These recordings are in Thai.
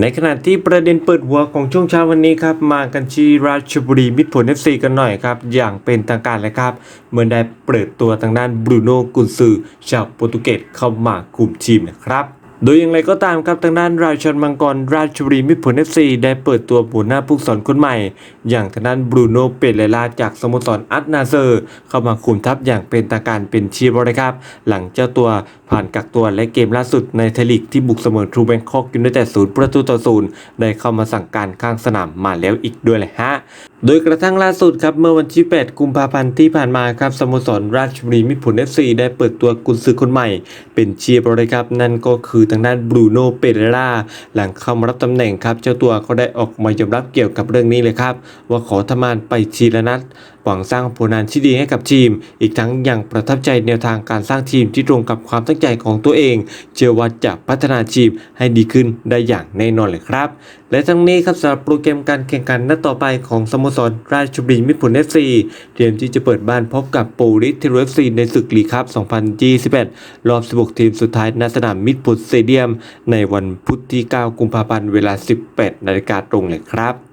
ในขณะที่ประเด็นเปิดหัวของช่วงเช้าวันนี้ครับมากันที่ราชบุรีมิตรผลเอฟซีกันหน่อยครับอย่างเป็นทางการเลยครับเมื่อได้เปิดตัวทางด้านบรูโน่กุนซือชาวโปรตุเกสเข้ามาคุมทีมนะครับ โดยอย่างไรก็ตามครับทางด้านราชันมังกรราชบุรีมิตรผล FC ได้เปิดตัวหัวหน้าผู้สอนคนใหม่ อย่างทางด้านบรูโน่เปเรลาจากสโมสรอัตนาเซอร์ เข้ามาคุมทัพอย่างเป็นทางการเป็นชีพเลยครับ หลังเจ้าตัวผ่านกักตัวและเกมล่าสุดในไทยลีกที่บุกเสมอทรูแบงคอกยูไนเต็ดศูนย์ประตูต่อศูนย์ได้เข้ามาสั่งการข้างสนามมาแล้วอีกด้วยเลยฮะโดยกระทั่งล่าสุดครับเมื่อวันที่ 8 กุมภาพันธ์ที่ผ่านมาครับสโมสรราชบุรีมิตรผล FC ได้เปิดตัวกุนซือคนใหม่ เป็นเชียร์บริครับนั่นก็คือทางด้านบรูโน่เปเรล่าหลังเข้ามารับตำแหน่งครับ เจ้าตัวก็ได้ออกมายอมรับเกี่ยวกับเรื่องนี้เลยครับ ว่าขอทำงานไปทีละนัด หวังสร้างผลงานที่ดีให้กับทีม อีกทั้งยังประทับใจแนวทางการสร้างทีมที่ตรงกับความตั้งใจของตัวเอง เชื่อว่าจะพัฒนาทีมให้ดีขึ้นได้อย่างแน่นอนเลยครับ และทั้งนี้ครับสำหรับโปรแกรมการแข่งขันนัดต่อไปของสโมสรราชบุรีมิตรผล FC เตรียมที่จะเปิดบ้านพบกับปูริสเทโรเอฟซีในศึกลีกครับ 2021 รอบ 16 ทีมสุดท้ายณสนามมิตรผลสเตเดียม ในวันพุธที่ 9 กุมภาพันธ์เวลา 18 นาฬิกาตรงเลยครับ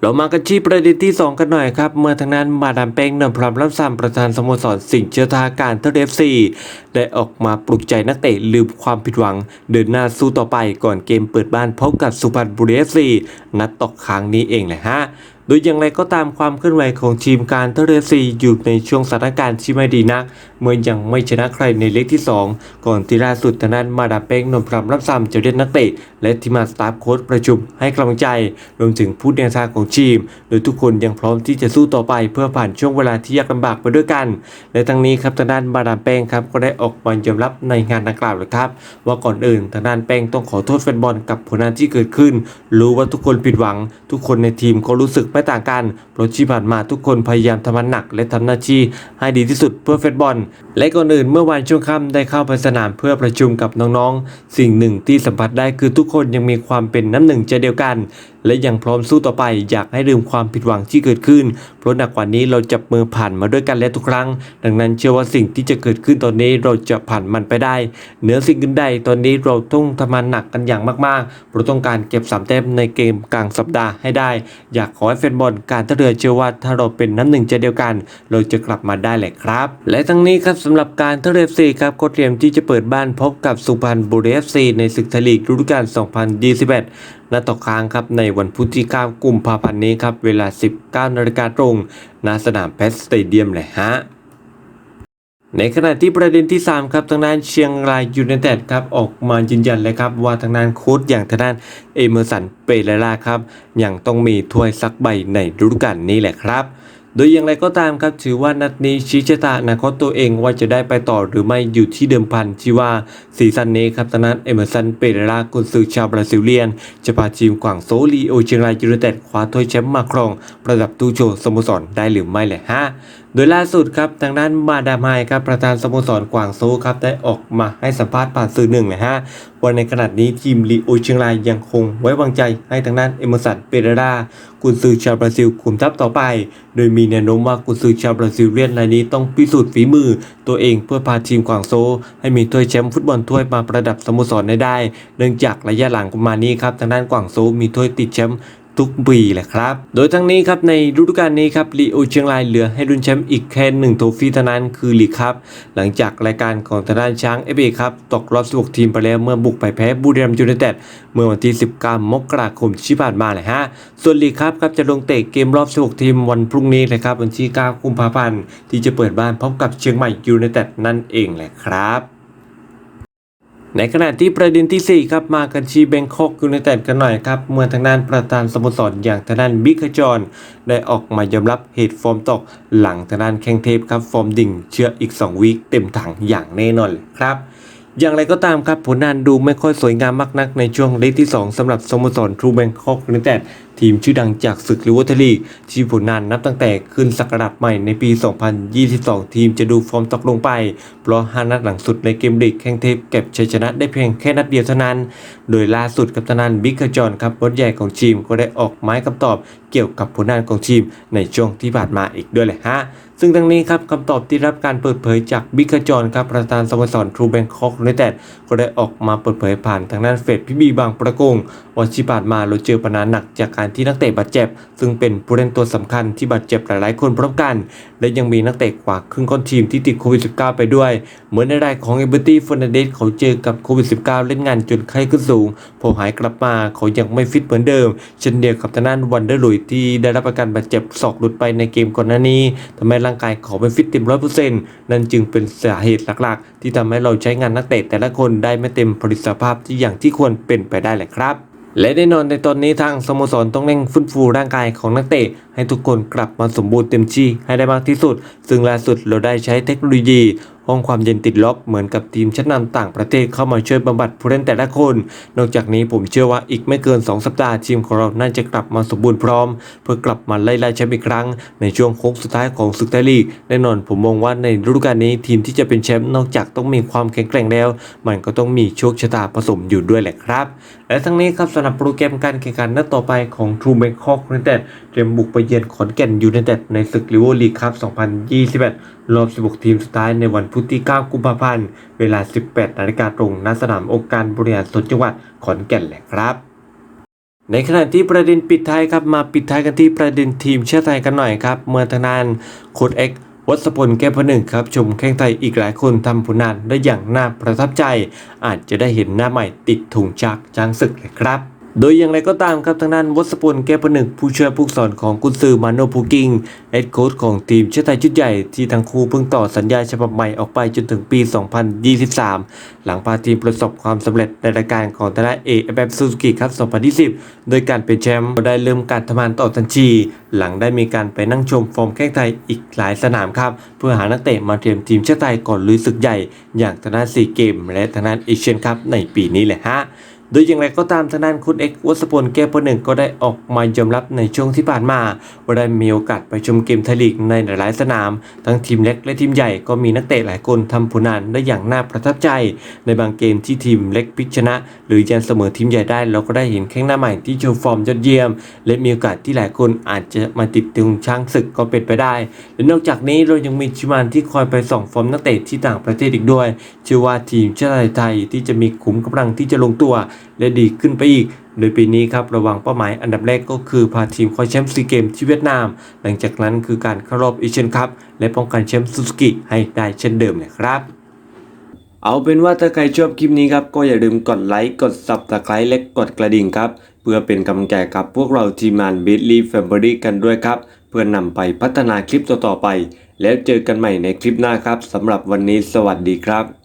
เรามากันที่ประเด็นที่ 2 กันหน่อยครับ เมื่อทางนั้นมาดามเป้งนำพร้อมรับซ้ำประธานสโมสรสิงห์เชื้อทาการเทเอฟซีได้ออกมาปลุกใจนักเตะลืมความผิดหวัง เดินหน้าสู้ต่อไปก่อนเกมเปิดบ้านพบกับสุพรรณบุรีเอฟซีนัดตกค้างนี้เองแหละฮะ โดยอย่างไรก็ตามความเคลื่อนไหวของทีมการเทเอฟซีอยู่ในช่วงสถานการณ์ที่ไม่ดีนัก เมื่อยังไม่ชนะใครในเล็กที่ 2 ก่อนที่ล่าสุดทางด้านมาดามเป้งนำพร้อมรับซ้ำจะเรียกนักเตะ และทีมาสตาฟโค้ชประชุมให้กำลังใจ รวมถึงผู้เดินทางของทีม โดยทุกคนยังพร้อมที่จะสู้ต่อไปเพื่อผ่านช่วงเวลาที่ยากลำบากไปด้วยกัน และทั้งนี้ครับทางด้านมาดามแป้งครับก็ได้ออกมายอมรับในงานดังกล่าวเลยครับ ว่าก่อนอื่นทางด้านแป้งต้องขอโทษแฟนบอลกับผลงานที่เกิดขึ้น รู้ว่าทุกคนผิดหวัง ทุกคนในทีมก็รู้สึกไม่ต่างกันเพราะที่ผ่านมาทุกคนพยายามทำงานหนัก และทำหน้าที่ให้ดีที่สุดเพื่อแฟนบอล และก่อนอื่นเมื่อวานช่วงค่ำได้เข้าไปสนามเพื่อประชุมกับน้องๆ สิ่งหนึ่งที่สัมผัสได้คือทุกคนยังมีความเป็นน้ำหนึ่งใจเดียวกัน และยังพร้อมสู้ต่อไป อยากให้ลืมความผิดหวังที่เกิดขึ้น เพราะหนักกว่านี้เราจับมือผ่านมาด้วยกันและทุกครั้ง ดังนั้นเชื่อว่าสิ่งที่จะเกิดขึ้นตอนนี้เราจะผ่านมันไปได้เหนือสิ่งอื่นใดตอนนี้เราต้องทำงานหนักกันอย่างมากๆเราต้องการเก็บสามแต้มในเกมกลางสัปดาห์ให้ได้ อยากขอให้แฟนบอลการท่าเรือเชื่อว่าถ้าเราเป็นน้ำหนึ่งใจเดียวกัน เราจะกลับมาได้แหละครับ และทั้งนี้ครับสำหรับการท่าเรือ FC ครับก็เตรียมที่จะเปิดบ้านพบกับสุพรรณบุรีศีในศึกไทยลีกฤดูกาล 2021นัดต่อค้างครับในวันพุธที่ 9 กุมภาพันธ์นี้ครับเวลา 19นาฬิกาตรงณสนามเพชรสเตเดียมเลยฮะ ในขณะที่ประเด็นที่ 3 ครับทางด้านเชียงรายยูไนเต็ดครับออกมายืนยันเลยครับว่าทางด้านโค้ชอย่างทางด้านเอเมอร์สันเปเรล่าครับยังต้องมีถ้วยสักใบในฤดูกาลนี้แหละครับ โดยอย่างไรก็ตามครับถือว่านัดนี้ชี้ชะตาอนาคตตัวเองว่าจะได้ไปต่อหรือไม่อยู่ที่เดิมพันที่ว่าซีซั่นนี้ครับทางด้านเอเมอร์สันเปเรล่ากุนซือชาวบราซิลเลียน จะพาทีมกวางโซลีโอเชียงรายยูไนเต็ดคว้าถ้วยแชมป์มาครอง ประดับตู้โชว์สโมสรได้หรือไม่แหละฮะ โดยล่าสุดครับทางด้านมาดามไฮครับประธานสโมสรกวางโซครับได้ออกมาให้สัมภาษณ์ผ่านสื่อหนึ่งนะฮะว่าในขณะนี้ทีมลีโอเชียงรายยังคงไว้วางใจให้ทางด้านเอเมอร์สันเปเรรากุนซือชาวบราซิลคุมทัพต่อไป โดยมีแนวโน้มว่ากุนซือชาวบราซิลเลียนรายนี้ต้องพิสูจน์ฝีมือ ตัวเองเพื่อพาทีมกวางโซ ให้มีถ้วยแชมป์ฟุตบอลถ้วยมาประดับสโมสรได้ด้เนื่องจากระยะหลังประมาณนี้ครับทางด้านกวางโซมีถ้วยติดแชมป์ ทุกปีแหละครับ โดยทั้งนี้ครับในฤดูกาลนี้ครับลีโอเชียงรายเหลือให้รุ่นแชมป์อีกแค่หนึ่งโทฟี่เท่านั้นคือลีกครับ หลังจากรายการของทางด้านช้างเอฟเอครับตกรอบ 16 ทีมไปแล้วเมื่อบุกไปแพ้บุรีรัมย์ยูไนเต็ดเมื่อวันที่ 19 มกราคมที่ผ่านมาเลยฮะ ส่วนลีกครับครับจะลงเตะเกมรอบ 16 ทีมวันพรุ่งนี้เลยครับวันที่ 9 กุมภาพันธ์ที่จะเปิดบ้านพบกับเชียงใหม่ยูไนเต็ดนั่นเองแหละครับ ในขณะที่ประเด็นที่ 4 ครับมากันชีเบงคอกยูไนเต็ดกันหน่อยครับ เมื่อทางด้านประธานสโมสรอย่างทางด้านบิ๊กจอนได้ออกมายอมรับเหตุฟอร์มตก หลังทางด้านแข้งเทพครับฟอร์มดิ่งเชื่ออีก 2 วีคเต็มถังอย่างแน่นอนครับอย่างไรก็ตามครับผลงานดูไม่ค่อยสวยงามมากนักในช่วงเลกที่ 2สำหรับสโมสรทรูแบงคอกยูไนเต็ด ทีมชื่อดังจากศึกลิเวอร์พูลีที่ผลงานนับตั้งแต่ขึ้นสักราชใหม่ในปี 2022 ทีมจะดูฟอร์มตกลงไป เพราะ5นัดหลังสุดในเกมลีกแข่งเทพเก็บชัยชนะได้เพียงแค่นัดเดียวเท่านั้น โดยล่าสุดกับทางด้านบิ๊กกระจอนครับบทใหญ่ของทีมก็ได้ออกไม้คำตอบเกี่ยวกับผลงานของทีมในช่วงที่ผ่านมาอีกด้วยแหละฮะซึ่งทั้งนี้ครับคำตอบที่รับการเปิดเผยจากบิ๊กจอนครับประธานสโมสรทรูแบงคอกยูไนเต็ดก็ได้ออกมาเปิดเผยผ่านทางด้านเฟซพี่บีบางประกงว่าที่ผ่านมาเราเจอปัญหาหนักจากการที่นักเตะบาดเจ็บ ซึ่งเป็นผู้เล่นตัวสำคัญที่บาดเจ็บหลายๆ คนพร้อมกัน และยังมีนักเตะกว่าครึ่งก้อนทีมที่ติดโควิด -19 ไปด้วย เหมือนในรายของเอเบอร์ตี้ฟอนเดสเขาเจอกับโควิด -19 เล่นงานจนไข้ขึ้นสูง พอหายกลับมาเขายังไม่ฟิตเหมือนเดิม เช่นเดียวกับทางด้านวันเดอร์ลุยที่ได้รับอาการบาดเจ็บศอกหลุดไปในเกมก่อนหน้านี้ทำให้ร่างกายเขาไม่ฟิตเต็มร้อยเปอร์เซ็นต์นั่นจึงเป็นสาเหตุหลักๆ ที่ทำให้เราใช้งานนักเตะแต่ละคนได้ไม่เต็มประสิทธิภาพที่อย่างที่ควรเป็นไปได้แหละครับ และแน่นอนในตอนนี้ทางสโมสรต้องเร่งฟื้นฟูร่างกายของนักเตะ ให้ทุกคนกลับมาสมบูรณ์เต็มที่ให้ได้มากที่สุด ซึ่งล่าสุดเราได้ใช้เทคโนโลยี ห้องความเย็นติดล็อกเหมือนกับทีมชั้นนำต่างประเทศเข้ามาช่วยบำบัดผู้เล่นแต่ละคน นอกจากนี้ผมเชื่อว่าอีกไม่เกิน 2 สัปดาห์ทีมของเราน่าจะกลับมาสมบูรณ์พร้อม เพื่อกลับมาไล่ล่าแชมป์อีกครั้ง ในช่วงโค้งสุดท้ายของศึกไทยลีกแน่นอนผมมองว่าในฤดูกาลนี้ทีมที่จะเป็นแชมป์นอกจากต้องมีความแข็งแกร่งแล้ว มันก็ต้องมีโชคชะตาผสมอยู่ด้วยแหละครับ และทั้งนี้ครับสำหรับโปรแกรมการแข่งขันนัดต่อไปของ True Bangkok United เตรียมบุกไปเยือนขอนแก่นยูไนเต็ดในศึกลิเวอร์ลีกครับ2021รอบ 16 ทีมสุดท้ายในวันพุธที่ 9 กุมภาพันธ์ เวลา 18 นาฬิกาตรงณสนามองค์การบริหารส่วนจังหวัดขอนแก่นแหละครับ ในขณะที่ประเด็นปิดท้ายครับมาปิดท้ายกันที่ประเด็นทีมชาติไทยกันหน่อยครับ เมื่อทางด้านโค้ชเอ็กวัสพลแก้วพนึงครับชมแข้งไทยอีกหลายคนทำผลงานได้อย่างน่าประทับใจ อาจจะได้เห็นหน้าใหม่ติดถุงจากจางศึกเลยครับ โดยอย่างไรก็ตามครับทางด้านวัสพลแก้วพนึกผู้ช่วยผู้สอนของกุนซือมาโนภูกิงเอ็ดโค้ชของทีมชาติไทยชุดใหญ่ที่ทั้งคู่เพิ่งต่อสัญญาฉบับใหม่ออกไปจนถึงปี 2023 หลังพาทีมประสบความสำเร็จในรายการของทางด้านเอเอฟซูซูกิครับ 2020 โดยการเป็นแชมป์ได้เริ่มการทำงานต่อทันที หลังได้มีการไปนั่งชมฟอร์มแข้งไทยอีกหลายสนามครับ เพื่อหานักเตะมาเตรียมทีมชาติไทยก่อนลุยศึกใหญ่ อย่างทางด้านซีเกม และทางด้านเอเชียนคัพในปีนี้แหละฮะ โดยอย่างไรก็ตามทางด้านคุณเอกวัสพลแก้วพลหนึ่งก็ได้ออกมายอมรับในช่วงที่ผ่านมาว่าได้มีโอกาสไปชมเกมไทยลีกในหลายสนาม ทั้งทีมเล็กและทีมใหญ่ก็มีนักเตะหลายคนทำผลงานได้อย่างน่าประทับใจ ในบางเกมที่ทีมเล็กพิกชนะ หรือยันเสมอทีมใหญ่ได้เราก็ได้เห็นแข้งหน้าใหม่ที่โชว์ฟอร์มยอดเยี่ยม และมีโอกาสที่หลายคนอาจจะมาติดตึงช้างศึกก็เป็นไปได้ และนอกจากนี้เรายังมีชิมานที่คอยไปส่องฟอร์มนักเตะที่ต่างประเทศอีกด้วย เชื่อว่าทีมชาติไทยที่จะมีขุมกำลังที่จะลงตัวและดีขึ้นไปอีก โดยปีนี้ครับระวังเป้าหมายอันดับแรกก็คือพาทีมคว้าแชมป์ซีเกมที่เวียดนาม หลังจากนั้นคือการเข้ารอบเอเชียนคัพและป้องกันแชมป์ซูซูกิให้ได้เช่นเดิมนะครับเอาเป็นว่าถ้าใครชอบคลิปนี้ครับ ก็อย่าลืมกดไลค์ กด subscribe และกดกระดิ่งครับ เพื่อเป็นกำลังใจกับพวกเราทีมงาน b i t l y Family กันด้วยครับ เพื่อนำไปพัฒนาคลิปต่อๆไป แล้วเจอกันใหม่ในคลิปหน้าครับสำหรับวันนี้สวัสดีครับ